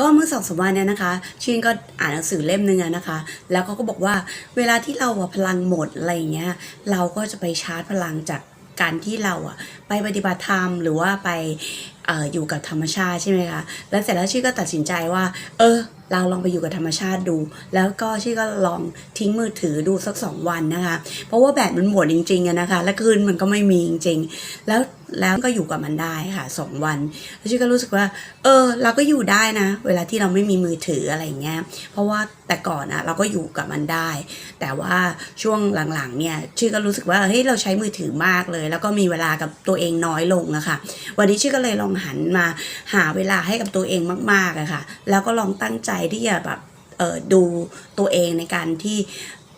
ก็เมื่อสองสามวันเนี่ยนะคะชินก็อ่านหนังสือเล่มหนึ่งอะนะคะ แล้วเขาก็บอกว่าเวลาที่เราอะพลังหมดอะไรอย่างเงี้ยเราก็จะไปชาร์จพลังจากการที่เราอะไปปฏิบัติธรรมหรือว่าไปอออยู่กับธรรมชาติใช่ไหมคะ แล้วเสร็จแล้วชี่ก็ตัดสินใจว่า เออ เราลองไปอยู่กับธรรมชาติดู แล้วก็ชี่ก็ลองทิ้งมือถือดูสักสองวันนะคะ เพราะว่าแบตมันหมดจริงๆอะนะคะ และคืนมันก็ไม่มีจริงๆ แล้ว แล้วก็อยู่กับมันได้ค่ะสองวันแล้วชี่ก็รู้สึกว่า เออ เราก็อยู่ได้นะ เวลาที่เราไม่มีมือถืออะไรเงี้ยเพราะว่าแต่ก่อนอะเราก็อยู่กับมันได้ แต่ว่าช่วงหลังๆเนี่ยชื่อก็รู้สึกว่าเฮ้ยเราใช้มือถือมากเลย แล้วก็มีเวลากับตัวเองน้อยลงอะค่ะ วันนี้ชื่อก็เลยลองหันมาหาเวลาให้กับตัวเองมากๆอะค่ะ แล้วก็ลองตั้งใจที่จะแบบเออดูตัวเองในการที่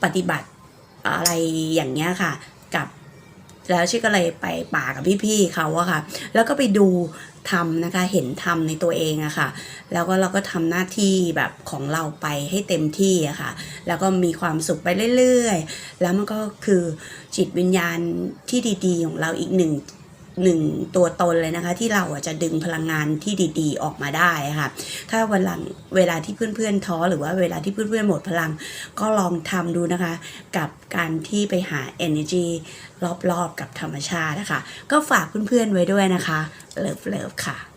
ปฏิบัติอะไรอย่างเงี้ยค่ะ กับ แล้วชื่อก็เลยไปป่ากับพี่ๆเขาอะค่ะ แล้วก็ไปดูทำนะคะ เห็นทำในตัวเองอะค่ะ แล้วก็เราก็ทำหน้าที่แบบของเราไปให้เต็มที่อะค่ะ แล้วก็มีความสุขไปเรื่อยๆ แล้วมันก็คือจิตวิญญาณที่ดีๆ ของเราอีกหนึ่ง หนึ่งตัวตนเลยนะคะ ที่เราจะดึงพลังงานที่ดีๆ ออกมาได้ค่ะ ถ้าวันหลังเวลาที่เพื่อนๆท้อหรือว่าเวลาที่เพื่อนๆหมดพลัง ก็ลองทำดูนะคะ กับการที่ไปหา energy รอบๆกับธรรมชาตินะคะ ก็ฝากเพื่อนๆไว้ด้วยนะคะเลิฟๆค่ะ